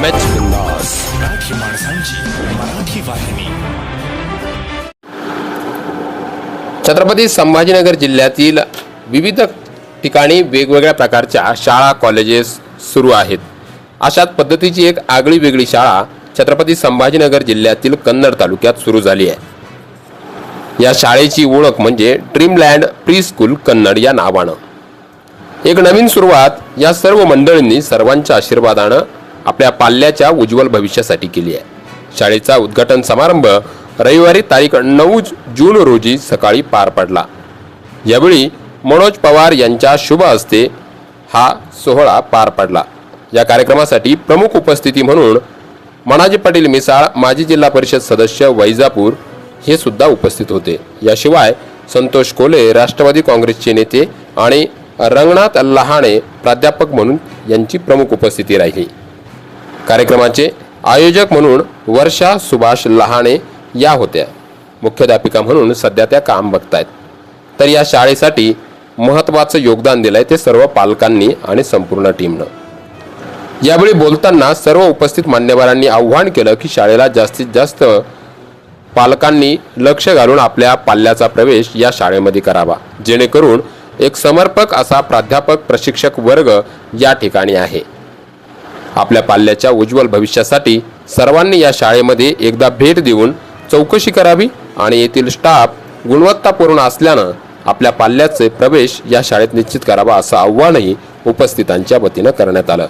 M बिंदास मराठी माणसांची मराठी वाहिनी छत्रपती संभाजीनगर जिल्ह्यातील विविध ठिकाणी वेगवेगळ्या प्रकारच्या शाळा कॉलेजेस सुरू आहेत. अशाच पद्धतीची एक आगळी वेगळी शाळा छत्रपती संभाजीनगर जिल्ह्यातील कन्नड तालुक्यात सुरू झाली आहे. या शाळेची ओळख म्हणजे ड्रीमलँड प्री स्कूल कन्नड या नावानं. एक नवीन सुरुवात या सर्व मंडळींनी सर्वांच्या आशीर्वादानं आपल्या पाल्याच्या उज्ज्वल भविष्यासाठी केली आहे. शाळेचा उद्घाटन समारंभ रविवारी तारीख नऊ जून रोजी सकाळी पार पडला. यावेळी मनोज पवार यांच्या शुभ हस्ते हा सोहळा पार पडला. या कार्यक्रमासाठी प्रमुख उपस्थिती म्हणून मनाजी पाटील मिसाळ माजी जिल्हा परिषद सदस्य वैजापूर हे सुद्धा उपस्थित होते. याशिवाय संतोष कोले राष्ट्रवादी काँग्रेसचे नेते आणि रंगनाथ लहाणे प्राध्यापक म्हणून यांची प्रमुख उपस्थिती राहिली. कार्यक्रमाचे आयोजक म्हणून वर्षा सुभाष लहाणे या होत्या. मुख्याध्यापिका म्हणून सध्या त्या काम बघतायत. तर या शाळेसाठी महत्त्वाचं योगदान दिलंय ते सर्व पालकांनी आणि संपूर्ण टीमनं. यावेळी बोलताना सर्व उपस्थित मान्यवरांनी आव्हान केलं की शाळेला जास्तीत जास्त पालकांनी लक्ष घालून आपल्या पाल्याचा प्रवेश या शाळेमध्ये करावा. जेणेकरून एक समर्पक असा प्राध्यापक प्रशिक्षक वर्ग या ठिकाणी आहे. आपल्या पाल्याच्या उज्ज्वल भविष्यासाठी सर्वांनी या शाळेमध्ये एकदा भेट देऊन चौकशी करावी आणि येथील स्टाफ गुणवत्तापूर्ण असल्यानं आपल्या पाल्याचे प्रवेश या शाळेत निश्चित करावा असं आव्हानही उपस्थितांच्या वतीनं करण्यात आलं.